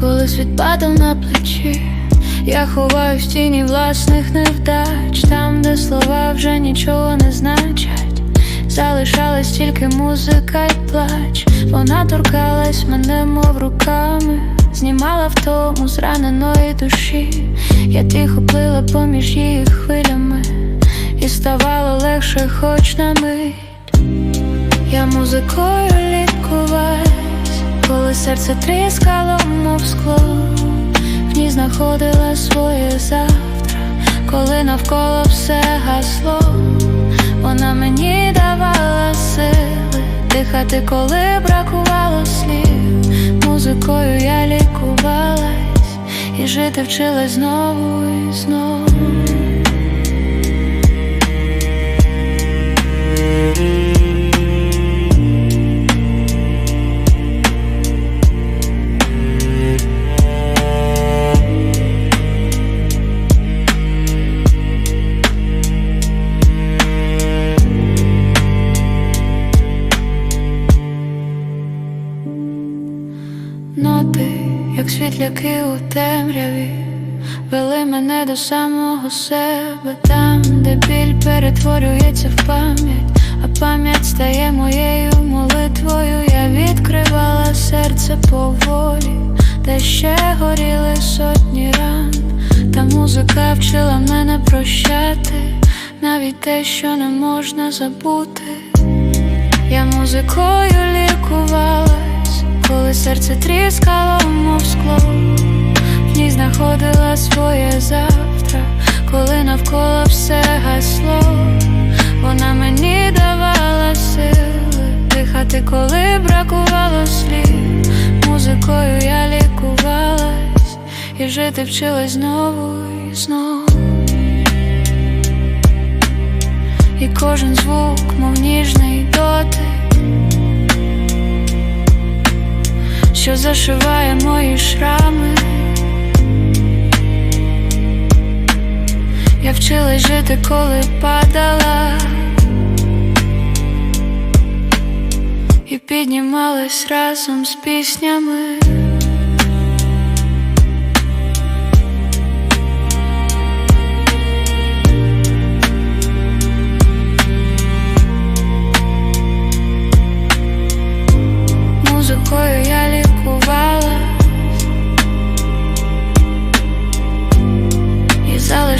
коли світ падав на плечі, я ховаю в тіні власних невдач, там, де слова вже нічого не значать, залишалась тільки музика й плач. Вона торкалась мене, мов руками, знімала втому зраненої душі. Я тихо плила поміж її хвилями, і ставало легше, хоч на мить. Я музикою лікувалась, коли серце тріскало, мов скло, в ній знаходила своє завтра, коли навколо все гасло, вона мені давала сили дихати, коли бракувало слів. Музикою я лікувалась і жити вчилась знову і знову. Ноти, як світляки у темряві, вели мене до самого себе, там, де біль перетворюється в пам'ять, а пам'ять стає моєю молитвою. Я відкривала серце поволі, де ще горіли сотні ран, та музика вчила мене прощати, навіть те, що не можна забути. Я музикою лікувалась, коли серце тріскало, мов скло, в ній знаходила своє завтра, коли навколо все гасло, вона мені давала сили дихати, коли бракувало слів. Музикою я лікувалась і жити вчилась знову і знову. І кожен звук, мов ніжний зашиває мої шрами. Я вчилась жити, коли падала, і піднімалась разом з піснями.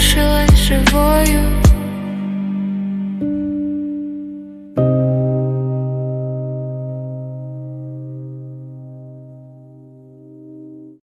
і залишилась живою.